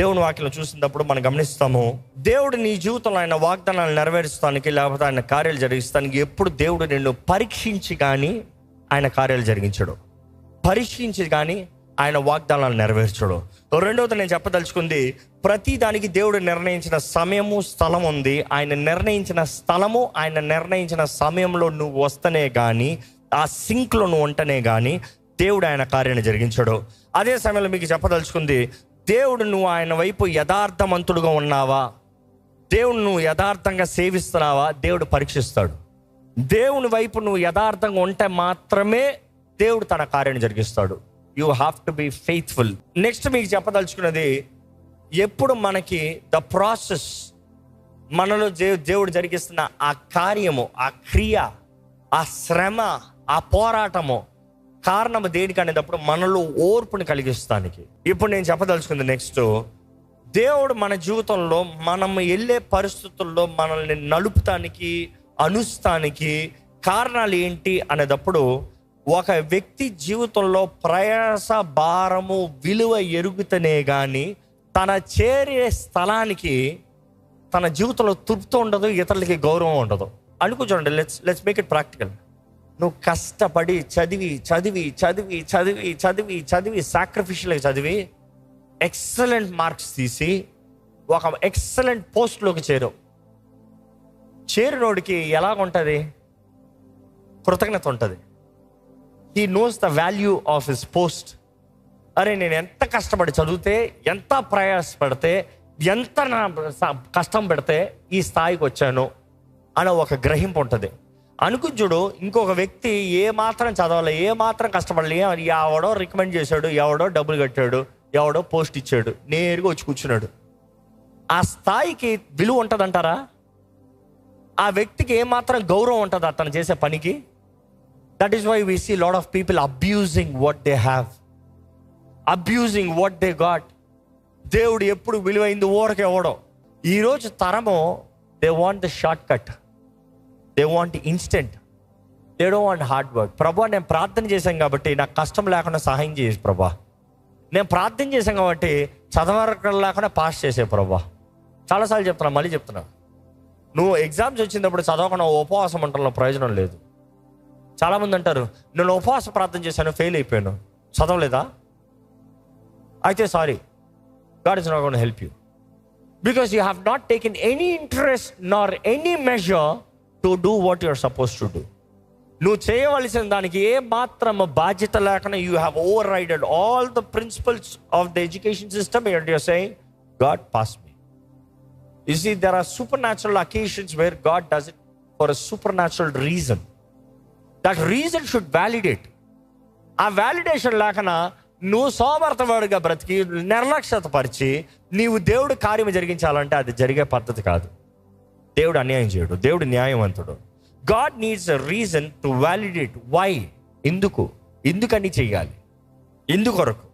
దేవుని వాక్యం చూసినప్పుడు మనం గమనిస్తాము దేవుడు నీ జీవితంలో ఆయన వాగ్దానాలు నెరవేర్చడానికి లేకపోతే ఆయన కార్యాలు జరిగిస్తానికి ఎప్పుడు దేవుడు నిన్ను పరీక్షించి కానీ ఆయన కార్యాలు జరిగించడు. పరీక్షించి కానీ ఆయన వాగ్దానాలు నెరవేర్చడు. రెండవది నేను చెప్పదలుచుకుంది ప్రతి దానికి దేవుడు నిర్ణయించిన సమయము స్థలం ఉంది. ఆయన నిర్ణయించిన స్థలము ఆయన నిర్ణయించిన సమయంలో నువ్వు వస్తనే కానీ ఆ సింక్లో నువ్వు ఉంటనే కానీ దేవుడు ఆయన కార్యాన్ని జరిగించడు. అదే సమయంలో మీకు చెప్పదలుచుకుంది దేవుడు నువ్వు ఆయన వైపు యథార్థవంతుడుగా ఉన్నావా? దేవుడు నువ్వు యథార్థంగా సేవిస్తున్నావా? దేవుడు పరీక్షిస్తాడు. దేవుని వైపు నువ్వు యథార్థంగా ఉంటే మాత్రమే దేవుడు తన కార్యాన్ని జరిగిస్తాడు. You have to be faithful next మీకు చెప్పదలుచుకున్నది ఎప్పుడు మనకి ద ప్రాసెస్ మనలో దే- దేవుడు జరిగిస్తున్న ఆ కార్యము ఆ క్రియ ఆ శ్రమ ఆ పోరాటము కారణం దేనికి అనేటప్పుడు మనలో ఓర్పుని కలిగిస్తానికి. ఇప్పుడు నేను చెప్పదలుచుకుంది నెక్స్ట్ దేవుడు మన జీవితంలో మనం వెళ్ళే పరిస్థితుల్లో మనల్ని నలుపుతానికి అనుస్తానికి కారణాలు ఏంటి అనేటప్పుడు ఒక వ్యక్తి జీవితంలో ప్రయాస భారము విలువ ఎరుగుతనే కానీ తన చేరే స్థలానికి తన జీవితంలో తృప్తి ఉండదు ఇతరులకి గౌరవం ఉండదు. అనుకో చూడండి let's let's make it practical నువ్వు కష్టపడి చదివి చదివి చదివి చదివి చదివి చదివి సాక్రిఫిషియల్గా చదివి ఎక్సలెంట్ మార్క్స్ తీసి ఒక ఎక్సలెంట్ పోస్ట్లోకి చేరు చేరినోడికి ఎలాగుంటుంది? కృతజ్ఞత ఉంటుంది. He knows the value of his post అరే నేను ఎంత కష్టపడి చదివితే ఎంత ప్రయాసపడితే ఎంత నా కష్టం పెడితే ఈ స్థాయికి వచ్చాను అనే ఒక గ్రహింపు ఉంటుంది. అనుకుని ఇంకొక వ్యక్తి ఏ మాత్రం చదవాలి ఏ మాత్రం కష్టపడాలి ఎవడో రికమెండ్ చేశాడు ఎవడో డబ్బులు కట్టాడు ఎవడో పోస్ట్ ఇచ్చాడు నేరుగా వచ్చి కూర్చున్నాడు. ఆ స్థాయికి విలువ ఉంటుందంటారా? ఆ వ్యక్తికి ఏమాత్రం గౌరవం ఉంటుంది అతను చేసే పనికి? That is why we see lot of people abusing what they have abusing what they got దేవుడు ఎప్పుడు విలువైంది ఊరకే ఓడో ఈరోజు తరము they want the short cut they want instant they do want hard work ప్రభా నేను ప్రార్థన చేశాను కాబట్టి నాకు కష్టం లేకుండా సహాయం చేసి ప్రభా. నేను ప్రార్థన చేశాను కాబట్టి చదవరకం లేకుండా పాస్ చేసే ప్రభా. చాలాసార్లు చెప్తున్నా మళ్ళీ చెప్తున్నా. నువ్వు ఎగ్జామ్స్ వచ్చినప్పుడు చదవకుండా ఉపవాసం ఉండడంలో ప్రయోజనం లేదు. చాలామంది అంటారు నేను ఉపవాస ప్రార్థన చేశాను ఫెయిల్ అయిపోయాను. చదవలేదా? అయితే sorry God is not gonna help you. Because you have not taken any interest nor any measure to do what you're suppose to do నువ్వు చేయవలసిన దానికి ఏ మాత్రం బాధ్యత లేకుండా you have overrided all the principles of the education system and you're saying God pass me is ఈ there are supernatural occasions where God does it for a supernatural reason that reason should validate ఆ validation లేకనా నువ్వు సోమర్థవాడుగా బ్రతికి నిర్లక్ష్యత పరిచి నీవు దేవుడు కార్యం జరిగించాలంటే అది జరిగే పద్ధతి కాదు. దేవుడు అన్యాయం చేయడు. దేవుడు న్యాయవంతుడు. God needs a reason to validate why ఎందుకు? ఎందుకని చేయాలి ఎందుకొరకు?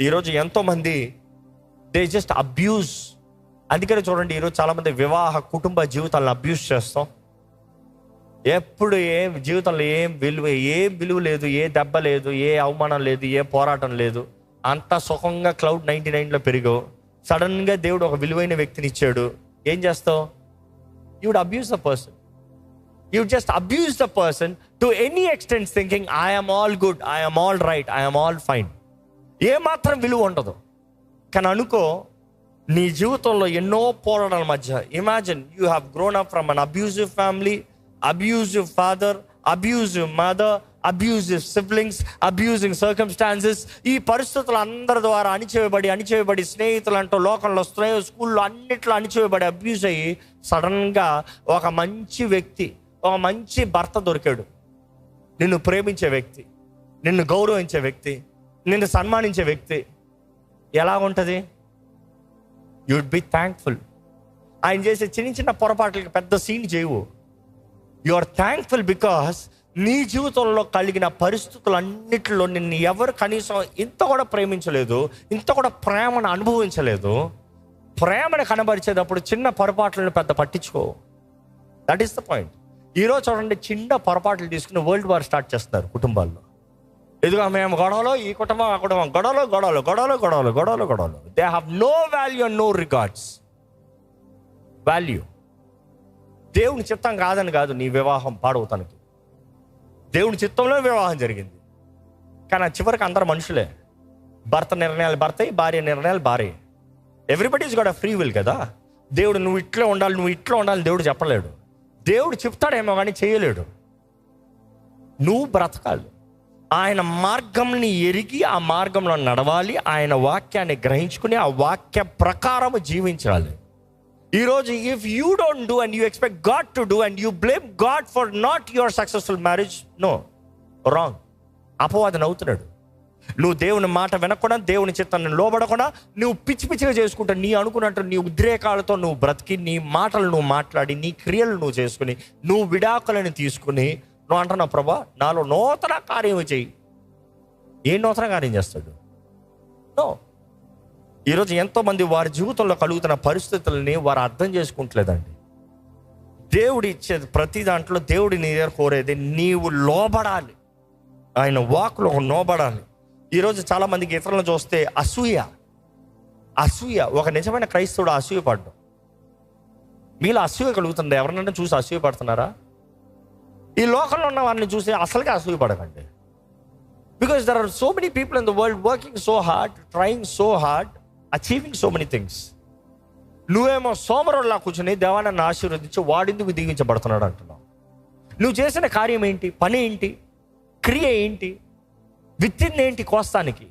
ఈరోజు ఎంతోమంది దే జస్ట్ అబ్యూస్ అందుకనే చూడండి ఈరోజు చాలామంది వివాహ కుటుంబ జీవితాలను అబ్యూస్ చేస్తాం. ఎప్పుడు ఏం జీవితంలో ఏం విలువ ఏం విలువ లేదు ఏ దెబ్బ లేదు ఏ అవమానం లేదు ఏ పోరాటం లేదు. అంత సుఖంగా క్లౌడ్ నైంటీ నైన్లో పెరిగావు. సడన్గా దేవుడు ఒక విలువైన వ్యక్తిని ఇచ్చాడు. ఏం చేస్తావు? would abuse the person you just abuse the person to any extent thinking I'm all good I'm all right I'm all fine ఏ మాత్రం విలువ ఉండదు కానీ అనుకో నీ జీవితంలో ఎన్నో పోరాటాల మధ్య imagine you have grown up from an abusive family abusive father abusive mother abusive siblings abusing circumstances ఈ పరిస్థితులు అందరి ద్వారా అణిచివేయబడి అణిచివేయబడి స్నేహితులు అంటూ లోకంలో స్కూల్లో అన్నిట్లో అణిచివేయబడి అబ్యూజ్ అయ్యి సడన్గా ఒక మంచి వ్యక్తి ఒక మంచి భర్త దొరికాడు. నిన్ను ప్రేమించే వ్యక్తి నిన్ను గౌరవించే వ్యక్తి నిన్ను సన్మానించే వ్యక్తి. ఎలా ఉంటుంది? యుడ్ బి థ్యాంక్ఫుల్ ఆయన చేసే చిన్న చిన్న పొరపాట్లకి పెద్ద సీన్ చేయవు. యు ఆర్ థ్యాంక్ఫుల్ బికాస్ నీ జీవితంలో కలిగిన పరిస్థితులన్నిటిలో నిన్ను ఎవరు కనీసం ఇంత కూడా ప్రేమించలేదు ఇంత కూడా ప్రేమను అనుభవించలేదు. ప్రేమను కనబరిచేటప్పుడు చిన్న పొరపాట్లను పెద్ద పట్టించుకో. దట్ ఈస్ ద పాయింట్ ఈరోజు చూడండి చిన్న పొరపాట్లు తీసుకుని వరల్డ్ వార్ స్టార్ట్ చేస్తున్నారు కుటుంబాల్లో. ఎదుగు మేము గొడవలో ఈ కుటుంబం ఆ కుటుంబం. గొడవలు గొడవలు గొడవలు గొడవలు గొడవలు గొడవలు. They have no value and no records value దేవుని చిత్తం కాదని కాదు నీ వివాహం పాడవుతానికి. దేవుని చిత్తంలో వివాహం జరిగింది. కానీ ఆ చివరికి అందరు మనుషులే. భర్త నిర్ణయాలు భర్త భార్య నిర్ణయాలు భార్య. ఎవ్రీబడీస్ కూడా ఫ్రీ విల్ కదా. దేవుడు నువ్వు ఇట్లా ఉండాలి నువ్వు ఇట్లా ఉండాలి దేవుడు చెప్పలేడు. దేవుడు చెప్తాడేమో కానీ చేయలేడు. నువ్వు బ్రతకాలి. ఆయన మార్గంని ఎరిగి ఆ మార్గంలో నడవాలి ఆయన వాక్యాన్ని గ్రహించుకుని ఆ వాక్య ప్రకారం జీవించాలి. ఈరోజు if you don't do and you expect God to do and you blame God for not your successful marriage no wrong అపవాదం అవుతున్నాడు నువ్వు దేవుని మాట వినకుండా దేవుని చిత్తాన్ని లోబడకుండా నువ్వు పిచ్చి పిచ్చిగా చేసుకుంటా నీ అనుకున్నట్టు నీ ఉద్రేకాలతో నువ్వు బ్రతికి నీ మాటలు నువ్వు మాట్లాడి నీ క్రియలు నువ్వు చేసుకుని నువ్వు విడాకులను తీసుకుని నువ్వు అంటున్నావు ప్రభా నాలో నూతన కార్యం చేయి. ఏ నూతన కార్యం చేస్తాడు? నో. ఈరోజు ఎంతోమంది వారి జీవితంలో కలుగుతున్న పరిస్థితులని వారు అర్థం చేసుకుంటలేదండి. దేవుడు ఇచ్చేది ప్రతి దాంట్లో దేవుడి నీ దగ్గర కోరేది నీవు లోబడాలి. ఆయన వాక్లో లోబడాలి ఈరోజు చాలామందికి ఇతరులను చూస్తే అసూయ. అసూయ. ఒక నిజమైన క్రైస్తవుడు అసూయ పడ్డం మీలో అసూయ కలుగుతుంది? ఎవరినైనా చూసి అసూయ పడుతున్నారా? ఈ లోకంలో ఉన్న వారిని చూసి అసలుగా అసూయ పడకండి. Because there are so many people in the world working so hard trying so hard achieving so many things నువ్వేమో సోమరులా కూర్చొని దేవాన్ని ఆశీర్వదించి వాడిందుకు దిగించబడుతున్నాడు అంటున్నావు. నువ్వు చేసిన కార్యం ఏంటి? పని ఏంటి? క్రియ ఏంటి? విత్తింది ఏంటి కోస్తానికి?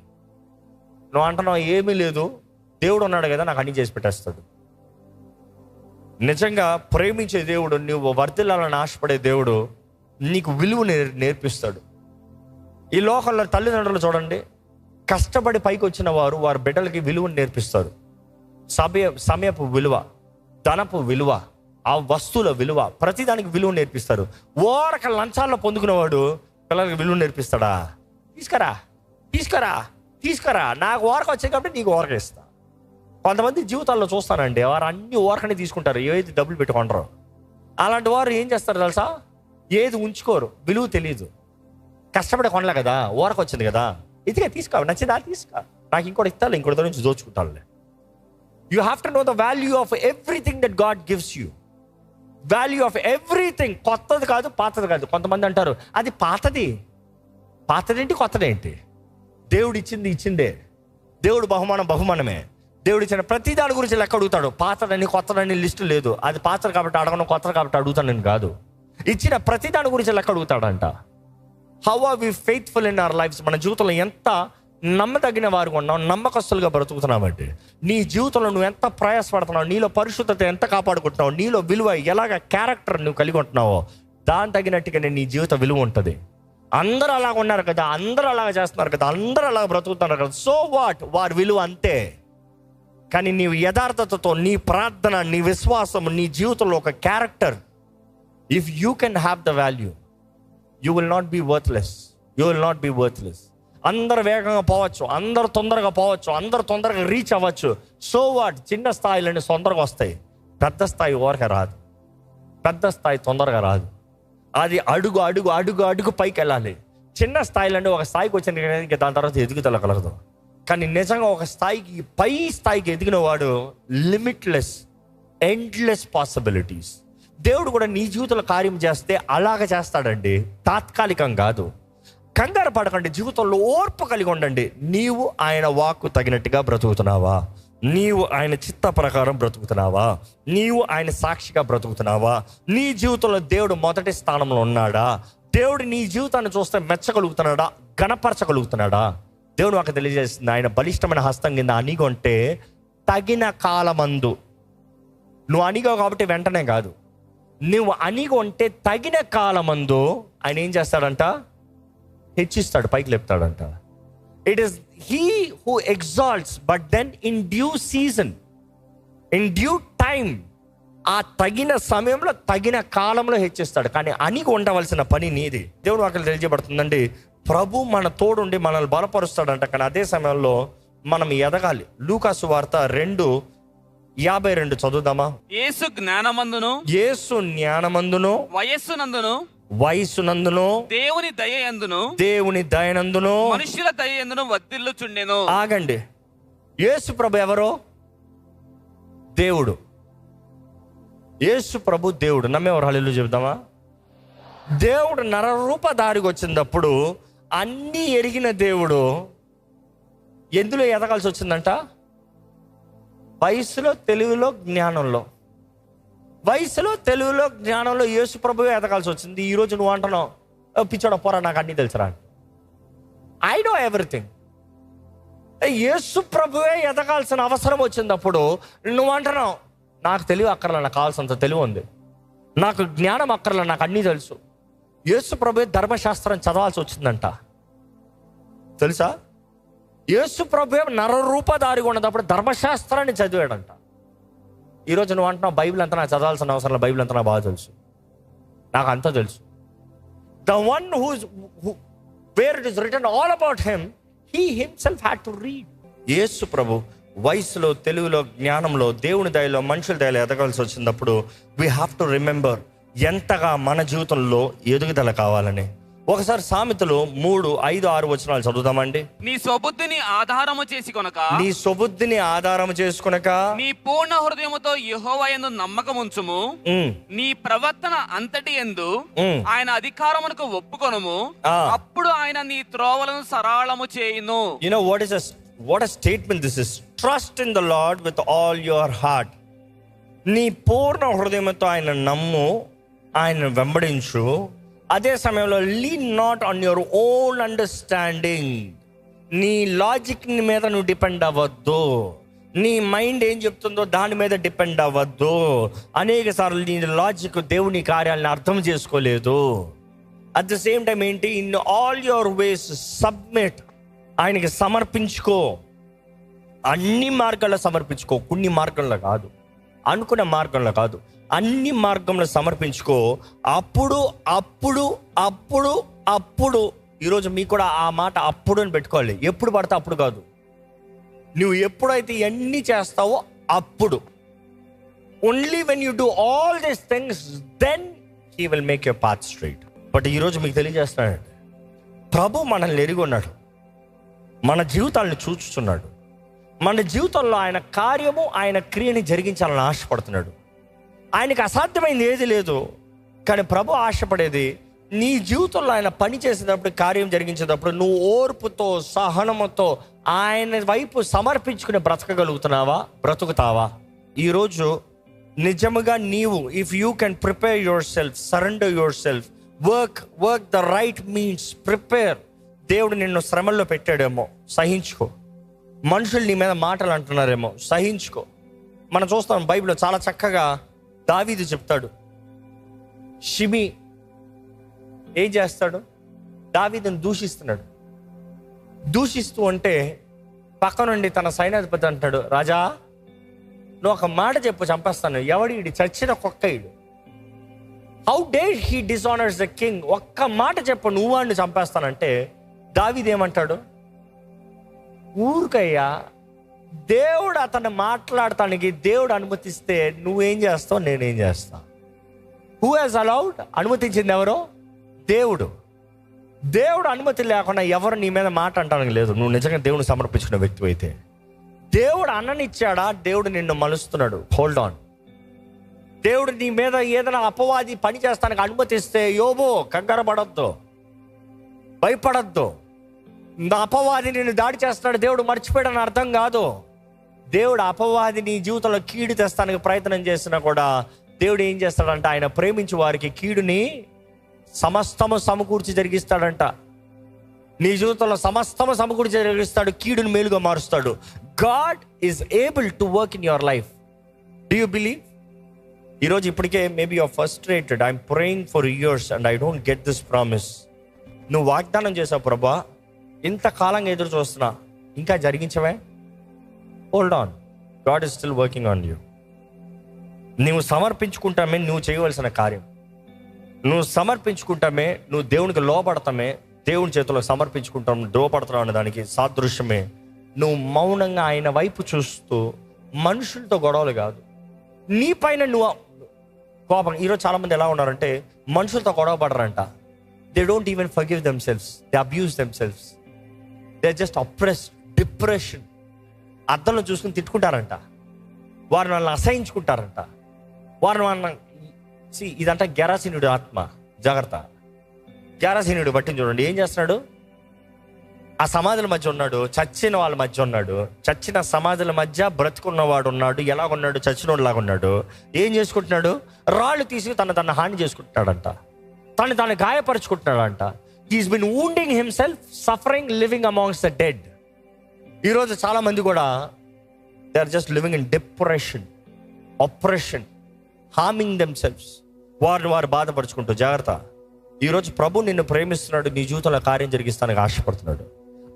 నువ్వు అంటున్నావు ఏమీ లేదు. దేవుడు ఉన్నాడు కదా నాకు అన్ని చేసి పెట్టేస్తాడు. నిజంగా ప్రేమించే దేవుడు నువ్వు వర్ధిల్లాలని ఆశపడే దేవుడు నీకు విలువ నేర్- నేర్పిస్తాడు. ఈ లోకంలో తల్లిదండ్రులు చూడండి కష్టపడి పైకి వచ్చిన వారు వారి బిడ్డలకి విలువను నేర్పిస్తారు. సమయ సమయపు విలువ ధనపు విలువ ఆ వస్తువుల విలువ ప్రతిదానికి విలువ నేర్పిస్తారు. ఓరక లంచాల్లో పొందుకునేవాడు పిల్లలకి విలువ నేర్పిస్తాడా? తీసుకురా తీసుకురా తీసుకురా. నాకు ఓరక వచ్చాయి కాబట్టి నీకు ఓరక ఇస్తా. కొంతమంది జీవితాల్లో చూస్తానండి వారు అన్ని ఓరకనే తీసుకుంటారు ఏది డబ్బులు పెట్టుకుంటారు అలాంటి వారు ఏం చేస్తారు తెలుసా? ఏది ఉంచుకోరు విలువ తెలియదు కష్టపడి కొనలే కదా ఓరక వచ్చింది కదా. ఇదిగా తీసుకో నచ్చిందా తీసుకో నాకు ఇంకోటి ఇస్తాను ఇంకోటితో నుంచి దోచుకుంటానులే you have to know the value of everything that God gives you value of everything కొత్తది కాదు పాతది కాదు. కొంతమంది అంటారు అది పాతది. పాతదేంటి కొత్తదేంటి? దేవుడు ఇచ్చింది ఇచ్చిందే. దేవుడు బహుమానం బహుమానమే. దేవుడు ఇచ్చిన ప్రతి దాని గురించి లెక్క అడుగుతాడు. పాతదని కొత్తదని లిస్టు లేదు. అది పాతది కాబట్టి అడగను కొత్తది కాబట్టి అడుగుతాను నేను కాదు. ఇచ్చిన ప్రతి దాని గురించి లెక్క అడుగుతాడంట. How are we faithful in our lives మన జీవితంలో ఎంత నమ్మదగిన వారు ఉన్నావు నమ్మకస్తులుగా బ్రతుకుతున్నామంటే నీ జీవితంలో నువ్వు ఎంత ప్రయాసపడుతున్నావు నీలో పరిశుద్ధత ఎంత కాపాడుకుంటున్నావు నీలో విలువ ఎలాగ క్యారెక్టర్ నువ్వు కలిగి ఉంటున్నావో దాని తగినట్టుగానే నీ జీవిత విలువ ఉంటుంది. అందరూ అలాగ ఉన్నారు కదా అందరూ అలాగ చేస్తున్నారు కదా అందరూ అలాగ బ్రతుకుతున్నారు కదా. సో వాట్ వారి విలువ అంతే. కానీ నీవు యథార్థతతో నీ ప్రార్థన నీ విశ్వాసం నీ జీవితంలో ఒక character if you can have the value you will not be worthless you will not be worthless అందరు వేగంగా పోవచ్చు అందరు తొందరగా పోవచ్చు అందరు తొందరగా రీచ్ అవ్వచ్చు. సో వాట్ చిన్న స్థాయిలోనే తొందరగా వస్తాయి. పెద్ద స్థాయి ఓరక రాదు. పెద్ద స్థాయి తొందరగా రాదు. అది అడుగు అడుగు అడుగు అడుగు పైకి వెళ్ళాలి. చిన్న స్థాయిలో ఒక స్థాయికి వచ్చిన ఇంకా దాని తర్వాత ఎదుగుదల కలగదు. కానీ నిజంగా ఒక స్థాయికి పై స్థాయికి ఎదిగిన వాడు లిమిట్లెస్ ఎండ్లెస్ పాసిబిలిటీస్ దేవుడు కూడా నీ జీవితంలో కార్యం చేస్తే అలాగ చేస్తాడండి. తాత్కాలికం కాదు. కంగారు పడకండి. జీవితంలో ఓర్పు కలిగి ఉండండి. నీవు ఆయన వాక్కు తగినట్టుగా బ్రతుకుతున్నావా? నీవు ఆయన చిత్త ప్రకారం బ్రతుకుతున్నావా? నీవు ఆయన సాక్షిగా బ్రతుకుతున్నావా? నీ జీవితంలో దేవుడు మొదటి స్థానంలో ఉన్నాడా? దేవుడు నీ జీవితాన్ని చూస్తే మెచ్చగలుగుతున్నాడా? గణపరచగలుగుతున్నాడా దేవుడు నాకు తెలియజేస్తుంది ఆయన బలిష్టమైన హస్తం కింద అనిగొంటే తగిన కాలమందు. నువ్వు అనిగావు కాబట్టి వెంటనే కాదు. నువ్వు అనిగి ఉంటే తగిన కాలమందు ఆయన ఏం చేస్తాడంట? హెచ్చిస్తాడు పైకి లేపుతాడంట. It is he who exalts but then in due season in due time ఆ తగిన సమయంలో తగిన కాలంలో హెచ్చిస్తాడు. కానీ అనిగి ఉండవలసిన పని నీది. దేవుడు అక్కడ తెలియజేయబడుతుందండి. ప్రభు మన తోడుండి మనల్ని బలపరుస్తాడంట. కానీ అదే సమయంలో మనం ఎదగాలి. లూకాసు వార్త రెండు యాభై రెండు చదువుదామా? యేసు జ్ఞానమందును యేసు జ్ఞానమందును వయస్సునందును వయసునందును దేవుని దయ ఎందును దేవుని దయనందును. మనుషుల దయ ఎందును వర్ధిల్లుచుండెను ఆగండి. యేసు ప్రభు ఎవరు? దేవుడు. యేసు ప్రభు దేవుడు. నమ్మేవారు హల్లు చెబుదామా? దేవుడు నరరూప దారికి వచ్చినప్పుడు అన్నీ ఎరిగిన దేవుడు ఎందులో ఎదగాల్సి వచ్చిందంట? వయసులో తెలుగులో జ్ఞానంలో. వయసులో తెలుగులో జ్ఞానంలో యేసు ప్రభువే ఎదగాల్సి వచ్చింది. ఈరోజు నువ్వు అంటున్నావు "ఓ, పోరా నాకు అన్నీ తెలుసురా. ఐ నో ఎవ్రీథింగ్ యేసు ప్రభువే ఎదగాల్సిన అవసరం వచ్చినప్పుడు నువ్వు అంటున్నావు నాకు తెలివి అక్కర్లా నాకు కావాల్సినంత తెలివి ఉంది. నాకు జ్ఞానం అక్కర్లా నాకు అన్నీ తెలుసు. యేసు ప్రభు ధర్మశాస్త్రం చదవాల్సి వచ్చిందంట. తెలుసా? యేసు ప్రభు నరరూపధారిగా ఉన్నప్పుడు ధర్మశాస్త్రాన్ని చదివాడంట. ఈరోజు నువ్వు అంటున్నావు బైబిల్ అంతా నాకు చదవాల్సిన అవసరం లేదు బైబిల్ అంతా నాకు బాగా తెలుసు. నాకు అంతా తెలుసు. The one who's where it is return all about him he himself had to read Yesu ప్రభు వయసులో తెలుగులో జ్ఞానంలో దేవుని దయలో మనుషుల దయలో ఎదగాల్సి వచ్చినప్పుడు వీ హ్యావ్ టు రిమెంబర్ ఎంతగా మన జీవితంలో ఎదుగుదల కావాలని ఒకసారి సామెతలు మూడు ఐదు ఆరు వచనాలు చదువుదామండి నీ స్వబుద్ధిని ఆధారము చేసి కొనక నీ సుబుద్ధిని ఆధారం చేసుకునక నీ పూర్ణ హృదయముతో యెహోవా యందు నమ్మకం ఉంచుము ఉమ్, నీ ప్రవర్తన అంతటి ఎందు ఉమ్. ఆయన అధికారమునకు ఒప్పుకొనుము ఆ. అప్పుడు ఆయన నీ త్రోవలను సరళము చేయును You know what is a what a statement this is? Trust in the Lord with all your heart. నీ పూర్ణ హృదయంతో ఆయన నమ్ము ఆయన వెంబడించు అదే సమయంలో lean not on your own understanding నీ లాజిక్ మీద నువ్వు డిపెండ్ అవ్వద్దు. నీ మైండ్ ఏం చెప్తుందో దాని మీద డిపెండ్ అవ్వద్దు. అనేక సార్లు నీ లాజిక్ దేవుని కార్యాలను అర్థం చేసుకోలేదు. అట్ ద సేమ్ టైం ఏంటి? In all your ways submit ఆయనకి సమర్పించుకో. అన్ని మార్గాల్లో సమర్పించుకో. కొన్ని మార్గంలో కాదు. అనుకున్న మార్గంలో కాదు. అన్ని మార్గంలో సమర్పించుకో. అప్పుడు అప్పుడు అప్పుడు అప్పుడు. ఈరోజు మీకు కూడా ఆ మాట అప్పుడు అని పెట్టుకోవాలి. ఎప్పుడు పడితే అప్పుడు కాదు. నువ్వు ఎప్పుడైతే ఇవన్నీ చేస్తావో అప్పుడు. Only when you do all these things then he will make your path straight but ఈరోజు మీకు తెలియజేస్తున్నాడు ప్రభు మనల్ని ఎరిగి ఉన్నాడు. మన జీవితాలను చూచుతున్నాడు మన జీవితంలో ఆయన కార్యము ఆయన క్రియని జరిగించాలని ఆశపడుతున్నాడు. ఆయనకు అసాధ్యమైంది ఏది లేదు. కానీ ప్రభు ఆశపడేది నీ జీవితంలో ఆయన పని చేసేటప్పుడు కార్యం జరిగించేటప్పుడు నువ్వు ఓర్పుతో సహనముతో ఆయన వైపు సమర్పించుకుని బ్రతకగలుగుతున్నావా బ్రతుకుతావా? ఈరోజు నిజముగా నీవు if you can prepare yourself surrender yourself work work the right means prepare దేవుడు నిన్ను శ్రమల్లో పెట్టాడేమో సహించుకో. మనుషులు నీ మీద మాటలు అంటున్నారేమో సహించుకో. మనం చూస్తాం బైబిల్లో చాలా చక్కగా దావీదు చెప్తాడు షిమి ఏం చేస్తాడు? దావీదుని దూషిస్తున్నాడు. దూషిస్తూ ఉంటే పక్క నుండి తన సైన్యాధిపతి అంటాడు రాజా నువ్వు ఒక మాట చెప్పు చంపేస్తాను. ఎవడి ఈడు చచ్చిన కుక్క ఈడు? How dare he dishonours the king ఒక్క మాట చెప్పు నువ్వు వాడిని చంపేస్తానంటే దావీదు ఏమంటాడు ఊరికయ్యా దేవుడు అతను మాట్లాడటానికి దేవుడు అనుమతిస్తే నువ్వేం చేస్తావు నేనేం చేస్తా? హూ హాజ్ అలౌడ్ అనుమతించింది ఎవరో? దేవుడు. దేవుడు అనుమతి లేకుండా ఎవరు నీ మీద మాట అంటానికి లేదు. నువ్వు నిజంగా దేవుని సమర్పించిన వ్యక్తి అయితే. దేవుడు అన్ననిచ్చాడా? దేవుడు నిన్ను మలుస్తున్నాడు. హోల్డ్ ఆన్ దేవుడు నీ మీద ఏదైనా అపవాది పని చేస్తానికి అనుమతిస్తే యోబో కంగారు పడద్దు. భయపడద్దు. నా అపవాది నేను దాడి చేస్తున్నాడు దేవుడు మర్చిపోయాడని అర్థం కాదు. దేవుడు అపవాది నీ జీవితంలో కీడు తెస్తానికి ప్రయత్నం చేసినా కూడా దేవుడు ఏం చేస్తాడంట? ఆయన ప్రేమించి వారికి కీడుని సమస్తము సమకూర్చి జరిగిస్తాడంట. నీ జీవితంలో సమస్తము సమకూర్చి జరిగిస్తాడు కీడుని మేలుగా మారుస్తాడు. God is able to work in your life do you believe ఈరోజు ఇప్పటికే maybe your frustrated I'm praying for years and I don't get this promise నువ్వు వాగ్దానం చేసావు ప్రభా. ఇంతకాలంగా ఎదురు చూస్తున్నా ఇంకా జరిగించవే? Hold on God is still working on you నువ్వు సమర్పించుకుంటామే నువ్వు చేయవలసిన కార్యం. నువ్వు సమర్పించుకుంటామే నువ్వు దేవునికి లోపడతామే దేవుని చేతిలో సమర్పించుకుంటాం లోపడతావు అనే దానికి సాదృశ్యమే. నువ్వు మౌనంగా ఆయన వైపు చూస్తూ మనుషులతో గొడవలు కాదు. నీ పైన నువ్వు కోపం. ఈరోజు చాలామంది ఎలా ఉన్నారంటే మనుషులతో గొడవ పడరంట. They don't even forgive themselves they abuse themselves they just oppress depression అద్దంలో చూసుకుని తిట్టుకుంటారంట. వారిని వాళ్ళని అసహించుకుంటారంట. వారిని వాళ్ళని See, ఇదంట గెరాసీనుడు ఆత్మ. జాగ్రత్త. గెరాసీనుడు బట్టి చూడండి. ఏం చేస్తున్నాడు? ఆ సమాధుల మధ్య ఉన్నాడు చచ్చిన వాళ్ళ మధ్య ఉన్నాడు. చచ్చిన సమాధుల మధ్య బ్రతుకున్నవాడు ఉన్నాడు ఎలాగున్నాడు? ఉన్నాడు ఉన్నాడు. ఏం చేసుకుంటున్నాడు? రాళ్ళు తీసి తన తన హాని చేసుకుంటున్నాడంట. తను తను గాయపరుచుకుంటున్నాడంట. He's been wounding himself suffering living amongst the dead ఈరోజు చాలామంది కూడా they are just living in depression operation harming themselves వారిని వారు బాధపరుచుకుంటూ జాగ్రత్త. ఈరోజు ప్రభు నిన్ను ప్రేమిస్తున్నాడు నీ జీవితంలో కార్యం జరిగిస్తానికి ఆశపడుతున్నాడు.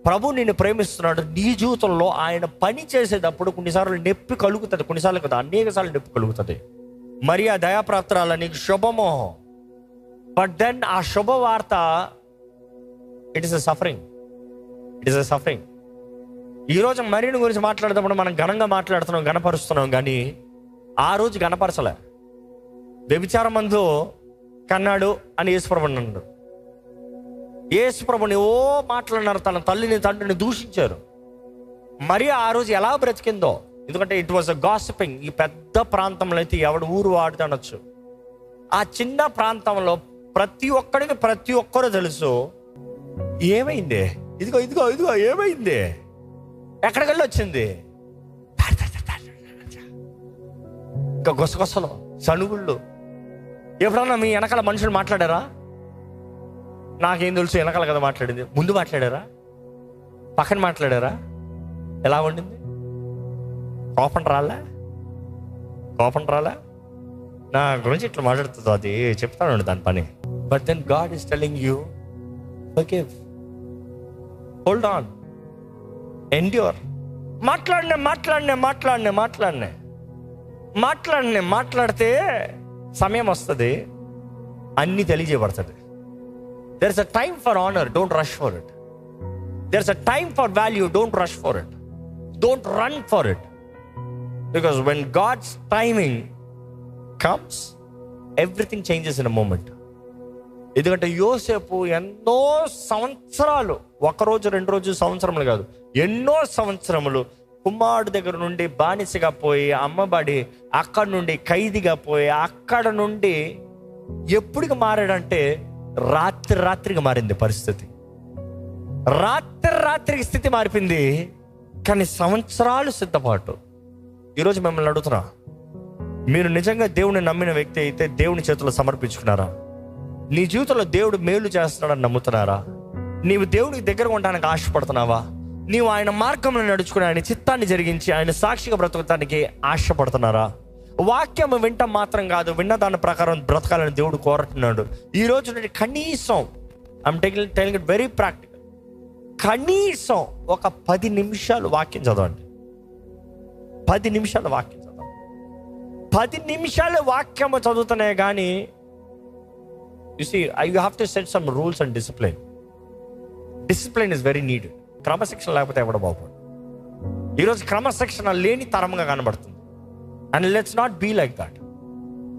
ప్రభు నిన్ను ప్రేమిస్తున్నాడు నీ జీవితంలో ఆయన పని చేసేటప్పుడు కొన్నిసార్లు నొప్పి కలుగుతుంది. కొన్నిసార్లు కదా అనేక సార్లు నొప్పి కలుగుతుంది. మరి ఆ దయాప్రాప్తరాల నీకు శుభమోహం బట్ దెన్ ఆ శుభవార్త it is a suffering it is a suffering ఈ రోజు గురించి మాట్లాడేటప్పుడు మనం ఘనంగా మాట్లాడుతున్నాం గణపరుస్తున్నాం కానీ ఆ రోజు గణపరచలే వ్యభిచారం మందు కన్నాడు అని యేసుప్రభుని అన్నాడు. యేసుప్రభుని ఓ మాట్లాడినారు తన తల్లిని తండ్రిని దూషించారు. మరి ఆ రోజు ఎలా బ్రతికిందో? ఎందుకంటే ఇట్ వాజ్ అ గాసిపింగ్ ఈ పెద్ద ప్రాంతంలో అయితే ఎవడు ఊరు వాడితే అనొచ్చు ఆ చిన్న ప్రాంతంలో ప్రతి ఒక్కడికి ప్రతి ఒక్కరు తెలుసు ఏమైంది? ఇదిగో ఇదిగో ఇదిగో ఏమైంది? ఎక్కడికెళ్ళి వచ్చింది ఇంకా గొసగొసలు సణుగుళ్ళు. ఎప్పుడన్నా మీ వెనకాల మనుషులు మాట్లాడారా? నాకేం తెలుసు వెనకాల కదా మాట్లాడింది. ముందు మాట్లాడారా? పక్కన మాట్లాడారా? ఎలా ఉండింది? కోపం రాలే? కోపం రాలే? నా గురించి ఇట్లా మాట్లాడుతుంది అది చెప్తాను దాని పని. But then God is telling you forgive hold on endure మాట్లాడినే మాట్లాడినే మాట్లాడినే మాట్లాడినే. మాట్లాడినే మాట్లాడితే సమయం వస్తుంది. అన్ని తెలియజేయబడుతుంది. There is a time for honour don't rush for it there is a time for value don't rush for it don't run for it because when God's timing comes everything changes in a moment ఎందుకంటే యోసేపు ఎన్నో సంవత్సరాలు ఒక రోజు రెండు రోజు సంవత్సరములు కాదు ఎన్నో సంవత్సరములు కుమారుడు దగ్గర నుండి బానిసగా పోయి అమ్మబడి అక్కడ నుండి ఖైదీగా పోయి అక్కడ నుండి ఎప్పటికి మారాడంటే రాత్రి రాత్రికి మారింది పరిస్థితి. రాత్రి రాత్రికి స్థితి మారిపోయింది కానీ సంవత్సరాలు సిద్ధపాటు. ఈరోజు మిమ్మల్ని అడుగుతున్నా మీరు నిజంగా దేవుని నమ్మిన వ్యక్తి అయితే దేవుని చేతుల్లో సమర్పించుకున్నారా? నీ జీవితంలో దేవుడు మేలు చేస్తున్నాడని నమ్ముతున్నారా? నీవు దేవుడికి దగ్గర ఉండడానికి ఆశపడుతున్నావా? నీవు ఆయన మార్గంలో నడుచుకుని ఆయన చిత్తాన్ని జరిగించి ఆయన సాక్షిగా బ్రతకటానికి ఆశపడుతున్నారా? వాక్యం వింటం మాత్రం కాదు విన్న దాని ప్రకారం బ్రతకాలని దేవుడు కోరుతున్నాడు. ఈ రోజు నుండి కనీసం I'm taking telling it very practical కనీసం ఒక పది నిమిషాలు వాక్యం చదవండి. పది నిమిషాలు వాక్యం చదవండి. పది నిమిషాలు వాక్యం చదువుతున్నాయి కానీ you see I you have to set some rules and discipline discipline is very need క్రమశిక్షణ లేకపోతే ఎవడ బాగుపడు ఈరోజు క్రమశిక్షణ లేని తరంగా కనబడుతుంది. And let's not be like that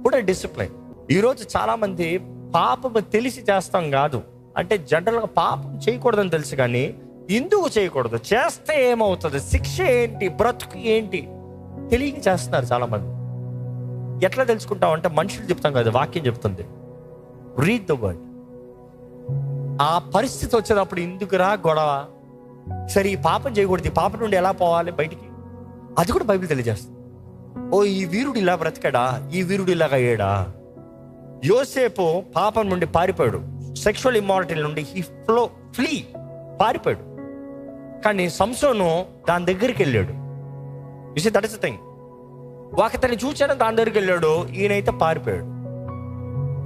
కూడా డిసిప్లిన్ ఈరోజు చాలామంది పాపం తెలిసి చేస్తాం కాదు. అంటే జనరల్గా పాపం చేయకూడదని తెలుసు కానీ ఎందుకు చేయకూడదు? చేస్తే ఏమవుతుంది? శిక్ష ఏంటి? బ్రతుకు ఏంటి? తెలియక చేస్తున్నారు చాలామంది. ఎట్లా తెలుసుకుంటాం అంటే మనుషులు చెప్తాం కదా వాక్యం చెప్తుంది. రీడ్ ద వర్డ్ ఆ పరిస్థితి వచ్చేటప్పుడు ఎందుకురా గొడవ? సరే ఈ పాపం చేయకూడదు. ఈ పాప నుండి ఎలా పోవాలి బయటికి? అది కూడా బైబిల్ తెలియజేస్తుంది. ఓ ఈ వీరుడు ఇలా బ్రతికాడా? ఈ వీరుడు ఇలాగ అయ్యాడా? యోసేపు పాపం నుండి పారిపోయాడు. సెక్షువల్ ఇమ్మారిటీ నుండి హీ ఫ్లో ఫ్లీ పారిపోయాడు. కానీ సంసోను దాని దగ్గరికి వెళ్ళాడు. ఇస్ దట్ ఇస్ థింగ్ ఒకతని చూచాను దాని దగ్గరికి వెళ్ళాడు. ఈయనైతే పారిపోయాడు.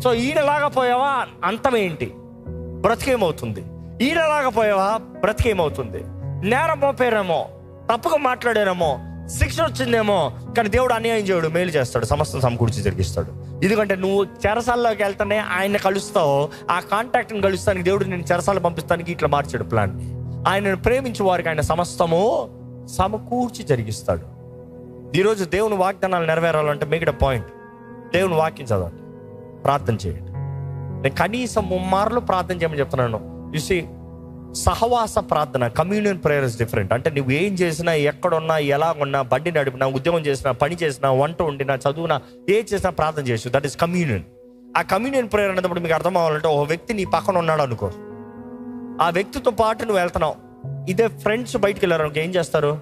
సో ఈయనలాగా పోయావా? అంతమేంటి బ్రతికేమవుతుంది? ఈయనలాగా పోయావా? బ్రతికేమవుతుంది? నేరం మోపేరేమో తప్పుగా మాట్లాడారేమో? శిక్ష వచ్చిందేమో? కానీ దేవుడు అన్యాయం చేయడు మేలు చేస్తాడు సమస్తం సమకూర్చి జరిగిస్తాడు. ఎందుకంటే నువ్వు చెరసాల్లోకి వెళ్తానే ఆయన కలుస్తావు. ఆ కాంటాక్ట్ని కలుస్తానికి దేవుడు నేను చెరసాల పంపిస్తానికి ఇట్లా మార్చాడు ప్లాన్ ఆయనను ప్రేమించే వారికి ఆయన సమస్తము సమకూర్చి జరిగిస్తాడు. ఈరోజు దేవుని వాగ్దానాలు నెరవేరాలంటే మిగిట పాయింట్ దేవుని వాక్యం చదవండి. ప్రార్థన చేయండి. నేను కనీసం ముమ్మార్లు ప్రార్థన చేయమని చెప్తున్నాను. చూసి సహవాస ప్రార్థన కమ్యూనియన్ ప్రేయర్ ఇస్ డిఫరెంట్ అంటే నువ్వు ఏం చేసినా ఎక్కడున్నా ఎలా ఉన్నా బండి నడిపినా ఉద్యోగం చేసినా పని చేసినా వంట వండినా చదువునా ఏ చేసినా ప్రార్థన చేసు దట్ ఈస్ కమ్యూనియన్ ఆ కమ్యూనియన్ ప్రేయర్ అనేటప్పుడు మీకు అర్థం అవ్వాలంటే ఒక వ్యక్తి నీ పక్కన ఉన్నాడు అనుకో. ఆ వ్యక్తితో పాటు నువ్వు వెళ్తున్నావు. ఇదే ఫ్రెండ్స్ బయటికి వెళ్ళారు అనుకో ఏం చేస్తారు?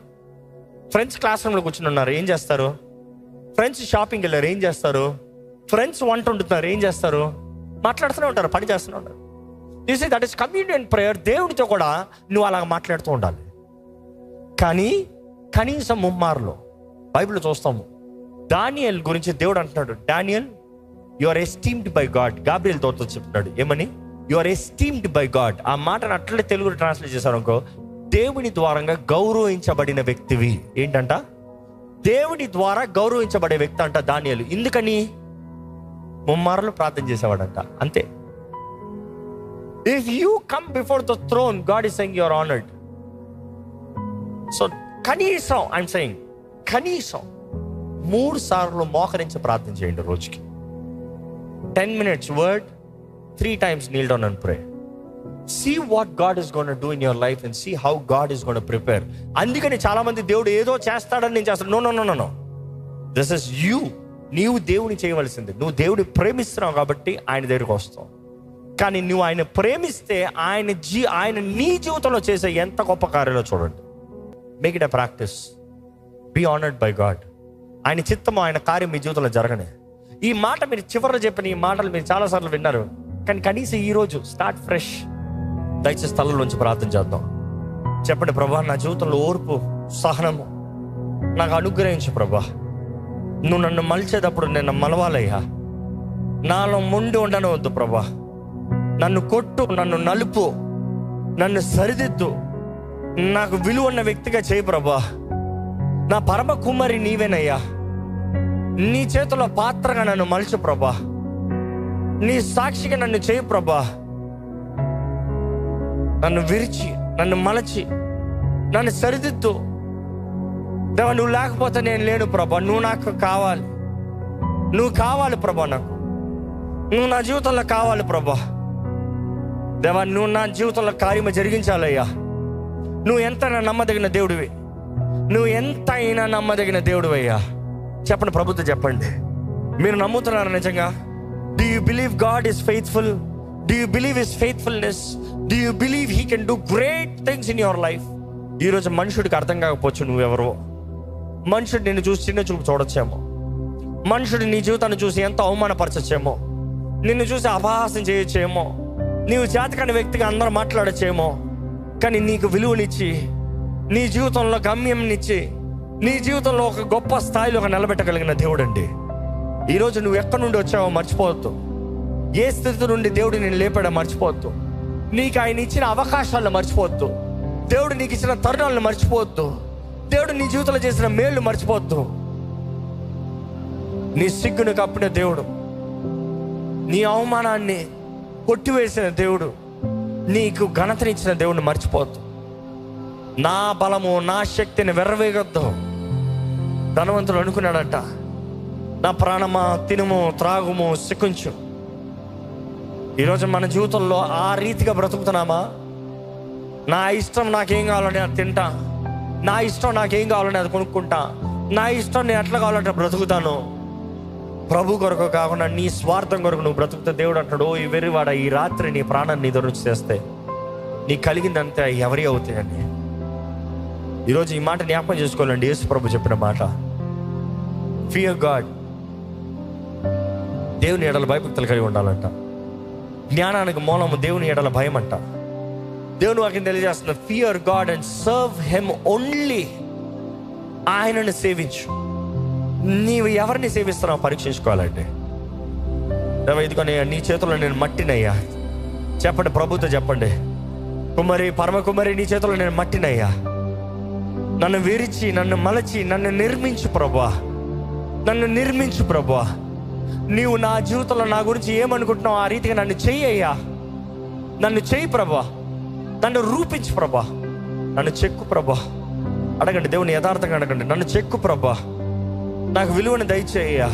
ఫ్రెండ్స్ క్లాస్ రూమ్లో కూర్చుని ఉన్నారు ఏం చేస్తారు? ఫ్రెండ్స్ షాపింగ్ వెళ్ళారు ఏం చేస్తారు? ఫ్రెండ్స్ వంట వండుతున్నారు ఏం చేస్తారు? మాట్లాడుతూనే ఉంటారు పని చేస్తూనే ఉంటారు. This that is communion prayer దేవుడితో కూడా నువ్వు అలా మాట్లాడుతూ ఉండాలి. కానీ కనీసం ముమ్మారులో బైబిల్ చూస్తాము దానియల్ గురించి దేవుడు అంటున్నాడు. Daniel you are esteemed by God Gabriel తోతో చెప్తున్నాడు. ఏమని? You are esteemed by God ఆ మాటను అట్లే తెలుగు ట్రాన్స్లేట్ చేశారు అనుకో దేవుని ద్వారంగా గౌరవించబడిన వ్యక్తివి. ఏంటంట? దేవుని ద్వారా గౌరవించబడే వ్యక్తి అంట దానియలు ఎందుకని? ముమ్మారులు ప్రార్థన చేసేవాడంట. అంతే. If you come before the throne God is saying your honoured so కనీసం ఐఎమ్ సెయింగ్ కనీసం మూడు సార్లు మోకరించి ప్రార్థన చేయండి రోజుకి. Ten minutes word three times kneel down and pray see what God is gonna do in your life and see how God is gonna prepare అందుకని చాలా మంది దేవుడు ఏదో చేస్తాడని నేను చేస్తాను no no no no no this is you నీవు దేవుని చేయవలసింది. నువ్వు దేవుని ప్రేమిస్తున్నావు కాబట్టి ఆయన దగ్గరికి వస్తావు. కానీ నువ్వు ఆయన ప్రేమిస్తే ఆయన జీ ఆయన నీ జీవితంలో చేసే ఎంత గొప్ప కార్యాలో చూడండి. Make it a practice be honoured by God ఆయన చిత్తము ఆయన కార్యం మీ జీవితంలో జరగనే. ఈ మాట మీరు చివరిలో చెప్పిన ఈ మాటలు మీరు చాలాసార్లు విన్నారు. కానీ కనీసం ఈరోజు స్టార్ట్ ఫ్రెష్ దయచేసి స్థలంలోంచి ప్రార్థన చేద్దాం. చెప్పండి ప్రభా నా జీవితంలో ఓర్పు సహనము నాకు అనుగ్రహించు ప్రభా. నువ్వు నన్ను మలిచేటప్పుడు నేను మలవాలయ్యా. నాలో ముండి ఉండనవద్దు ప్రభా. నన్ను కొట్టు నన్ను నలుపు నన్ను సరిదిద్దు. నాకు విలువ ఉన్న వ్యక్తిగా చేయి ప్రభా. నా పరమ కుమారి నీవేనయ్యా. నీ చేతిలో పాత్రగా నన్ను మలచు ప్రభా. నీ సాక్షిగా నన్ను చేయి ప్రభా. నన్ను విరిచి నన్ను మలచి నన్ను సరిదిద్దు. దేవా నువ్వు లేకపోతే నేను లేను ప్రభా. నువ్వు నాకు కావాలి. నువ్వు కావాలి ప్రభా నాకు. నువ్వు నా జీవితంలో కావాలి ప్రభా. దేవా నువ్వు నా జీవితంలో కార్యము జరిగించాలయ్యా. నువ్వు ఎంత నమ్మదగిన దేవుడివి. నువ్వు ఎంత అయినా నమ్మదగిన దేవుడు అయ్యా చెప్పండి ప్రభుత్వం చెప్పండి. మీరు నమ్ముతున్నారా నిజంగా? Do you believe God is faithful do you believe is faithfulness do you believe he can do great things in your life ఈరోజు మనుషుడికి అర్థం కాకపోవచ్చు నువ్వెవరో. మనుషుడు నిన్ను చూసి చిన్న చూపు చూడొచ్చేమో. మనుషుడు నీ జీవితాన్ని చూసి ఎంతో అవమానపరచచ్చేమో. నిన్ను చూసి అపహాసం చేయొచ్చేమో. నీవు చేతకాని వ్యక్తిగా అందరూ మాట్లాడచ్చేమో. కానీ నీకు విలువనిచ్చి నీ జీవితంలో గమ్యంనిచ్చి నీ జీవితంలో ఒక గొప్ప స్థాయిలో ఒక నిలబెట్టగలిగిన దేవుడు అండి ఈరోజు నువ్వు ఎక్కడి నుండి వచ్చావో మర్చిపోవద్దు. ఏ స్థితి నుండి దేవుడు నేను లేపాడో మర్చిపోవద్దు. నీకు ఆయన ఇచ్చిన అవకాశాలను మర్చిపోవద్దు. దేవుడు నీకు ఇచ్చిన తరుణాలను మర్చిపోవద్దు. దేవుడు నీ జీవితంలో చేసిన మేళ్ళు మర్చిపోవద్దు. నీ సిగ్గును కప్పిన దేవుడు నీ అవమానాన్ని కొట్టివేసిన దేవుడు నీకు ఘనతనిచ్చిన దేవుడిని మర్చిపోవద్దు. నా బలము నా శక్తిని వెర్రవేగొద్దు ధనవంతుడు అనుకున్నాడట నా ప్రాణమా తినుము త్రాగుము సిక్కుంచు ఈరోజు మన జీవితంలో ఆ రీతిగా బ్రతుకుతున్నామా? నా ఇష్టం నాకేం కావాలంటే అది తింటా. నా ఇష్టం నాకేం కావాలంటే అది కొనుక్కుంటా. నా ఇష్టం నేను ఎట్లా కావాలంటే బ్రతుకుతాను. ప్రభు కొరకు కాకుండా నీ స్వార్థం కొరకు నువ్వు బ్రతుకుతా దేవుడు అంటాడు ఈ వెర్రివాడ ఈ రాత్రి నీ ప్రాణాన్ని నీ నుంచి చేస్తే నీ కలిగిందంతా ఎవరి అవుతాయండి ఈరోజు ఈ మాట జ్ఞాపకం చేసుకోవాలండి యేసు ప్రభు చెప్పిన మాట. ఫియర్ గాడ్ దేవుని ఎడల భయభక్తులు కలిగి ఉండాలంట. జ్ఞానానికి మూలము దేవుని ఎడల భయం అంట దేవుని వాక్యం తెలియజేస్తున్న fear God and serve him only ఆయనను సేవించు. నీవు ఎవరిని సేవిస్తున్నావు పరీక్షించుకోవాలంటే. దేవా, నీ చేతుల్లో నేను మట్టినయ్యా. చెప్పండి ప్రభుతో చెప్పండి. కుమారి పరమ కుమారి నీ చేతుల్లో నేను మట్టినయ్యా. నన్ను విరిచి నన్ను మలచి నన్ను నిర్మించు ప్రభా నన్ను నిర్మించు ప్రభా నీవు నా జీవితంలో నా గురించి ఏమనుకుంటున్నావు ఆ రీతిగా నన్ను చెయ్యయ్యా. నన్ను చెయ్యి ప్రభా నన్ను రూపించు ప్రభా. నన్ను చెక్కు ప్రభా. అడగండి దేవుని యథార్థంగా అడగండి. నన్ను చెక్కు ప్రభా. నాకు విలువను దయచేయ్యా.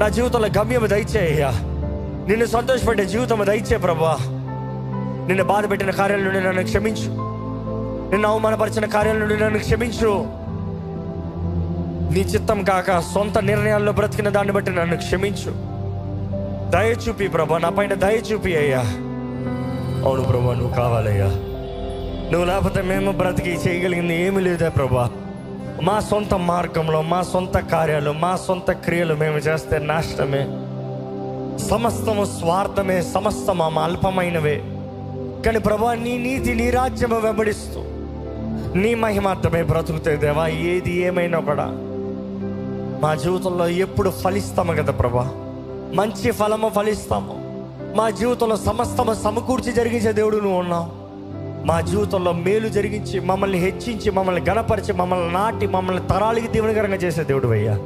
నా జీవితంలో గమ్యం దయచేయ్యా. నిన్ను సంతోషపెట్టే జీవితం దయచే ప్రభా. నిన్ను బాధ పెట్టిన కార్యాల నుండి నన్ను క్షమించు. నిన్ను అవమానపరిచిన కార్యాల నుండి నన్ను క్షమించు. నీ చిత్తం కాక సొంత నిర్ణయాల్లో బ్రతికిన దాన్ని బట్టి నన్ను క్షమించు. దయ చూపి ప్రభా నా పైన దయచూపి అయ్యా. అవును ప్రభా నువ్వు కావాలయ్యా. నువ్వు లేకపోతే మేము బ్రతికి చేయగలిగింది ఏమీ లేదే ప్రభా. మా సొంత మార్గంలో మా సొంత కార్యాలు మా సొంత క్రియలు మేము చేస్తే నాశనమే. సమస్తము స్వార్థమే సమస్తము మా అల్పమైనవే. కానీ ప్రభా నీ నీతి నీ రాజ్యము వెంబడిస్తూ నీ మహిమార్థమే బ్రతుకుతే దేవా ఏది ఏమైనా కూడా మా జీవితంలో ఎప్పుడు ఫలిస్తాము కదా ప్రభా. మంచి ఫలము ఫలిస్తాము. మా జీవితంలో సమస్తము సమకూర్చి జరిగించే దేవుడు నువ్వు ఉన్నావు. మా జీవితంలో మేలు జరిగించి మమ్మల్ని హెచ్చించి మమ్మల్ని గణపరిచి మమ్మల్ని నాటి మమ్మల్ని తరాలకి దీవెనకరంగా చేసే దేవుడు అయ్యా.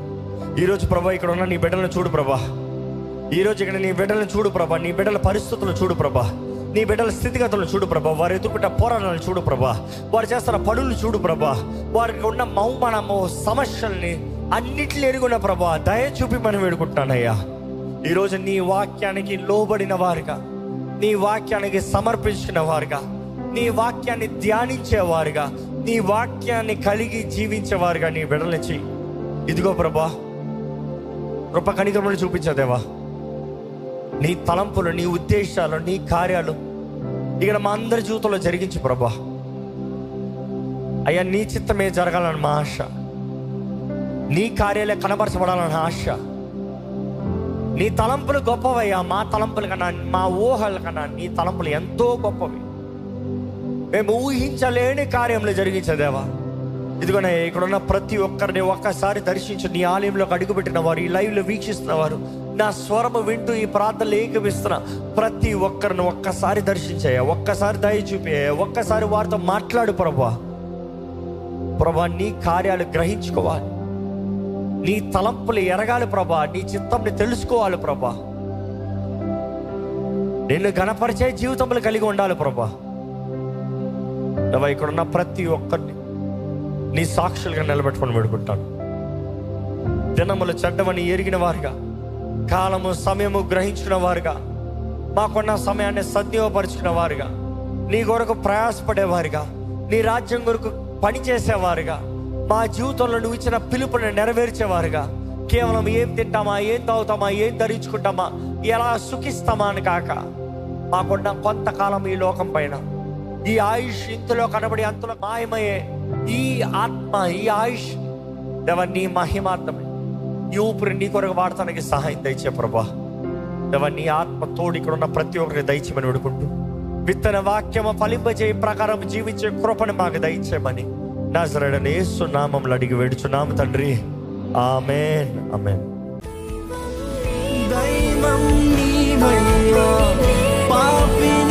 ఈరోజు ప్రభా ఇక్కడ ఉన్న నీ బిడ్డలను చూడు ప్రభా. ఈరోజు ఇక్కడ నీ బిడ్డలను చూడు ప్రభా. నీ బిడ్డల పరిస్థితులను చూడు ప్రభా. నీ బిడ్డల స్థితిగతులను చూడు ప్రభా. వారు ఎదుర్కొంటే పోరాటాలను చూడు ప్రభా. వారు చేస్తున్న పనులు చూడు ప్రభా. వారికి ఉన్న మౌమానము సమస్యల్ని అన్నిటిని ఎరుగున్న ప్రభా. దయ చూపి మనం వేడుకుంటానయ్యా ఈరోజు నీ వాక్యానికి లోబడిన వారుగా నీ వాక్యానికి సమర్పించిన వారుగా నీ వాక్యాన్ని ధ్యానించేవారుగా నీ వాక్యాన్ని కలిగి జీవించేవారుగా నీ బిడ్డలు ఇదిగో ప్రభా కృప కణికములు చూపించదేవా నీ తలంపులు నీ ఉద్దేశాలు నీ కార్యాలు ఇక్కడ మా అందరి జీవితంలో జరిగించు ప్రభా. అయ్యా నీ చిత్తమే జరగాలని మా ఆశ. నీ కార్యాలే కనబరచబడాలని ఆశ. నీ తలంపులు గొప్పవయ్యా మా తలంపుల కన్నా మా ఊహల కన్నా నీ తలంపులు ఎంతో గొప్పవి. మేము ఊహించలేని కార్యములు జరిగించదేవా ఇదిగోనే ఇక్కడ ఉన్న ప్రతి ఒక్కరిని ఒక్కసారి దర్శించి నీ ఆలయంలోకి అడుగుపెట్టిన వారు ఈ లైవ్లో వీక్షిస్తున్న వారు నా స్వరము వింటూ ఈ ప్రార్థనలు ఏకమిస్తున్న ప్రతి ఒక్కరిని ఒక్కసారి దర్శించాయా ఒక్కసారి దయ చూపాయా ఒక్కసారి వారితో మాట్లాడు ప్రభా. ప్రభా నీ కార్యాలు గ్రహించుకోవాలి. నీ తలంపులు ఎరగాలి ప్రభా. నీ చిత్తంని తెలుసుకోవాలి ప్రభా. నిన్ను గణపరిచే జీవితములు కలిగి ఉండాలి ప్రభా. ఇక్కడున్న ఇక్కడ ఉన్న ప్రతి ఒక్కరిని నీ సాక్షులుగా నిలబెట్టుకొని పెడుకుంటాను దినములు చెడ్డమని ఎరిగిన వారుగా కాలము సమయము గ్రహించిన వారుగా మాకున్న సమయాన్ని సద్వినియోగపరుచుకున్న వారుగా నీ కొరకు ప్రయాసపడేవారుగా నీ రాజ్యం కొరకు పనిచేసేవారుగా మా జీవితంలో నువ్వు ఇచ్చిన పిలుపుని నెరవేర్చేవారుగా. కేవలం ఏం తింటామా ఏం తాగుతామా ఏం ధరించుకుంటామా ఎలా సుఖిస్తామా అని కాక మాకున్న కొంతకాలం ఈ లోకం పైన ఈ ఆయుష్ ఇంతలో కనబడి అంతలో మాయమయ్యే ఈ ఆత్మ ఈ ఆయుష్ దేవ నీ మహిమార్థమే ఈ ఊపిరి నీ కొరకు వాడటానికి సహాయం దయచే ప్రభా. దేవ నీ ఆత్మ తోడు ఇక్కడ ఉన్న ప్రతి ఒక్కరిని దయచేమని వేడుకుంటూ విత్తన వాక్యము ఫలింపజేయ ప్రకారం జీవించే కృపను మాకు దయచేయమని. నాజరడని యేసు నామంలో అడిగి వేడుచున్నాము తండ్రి. ఆమెన్. ఆమెన్. దైవం నీవయ్యా పాపి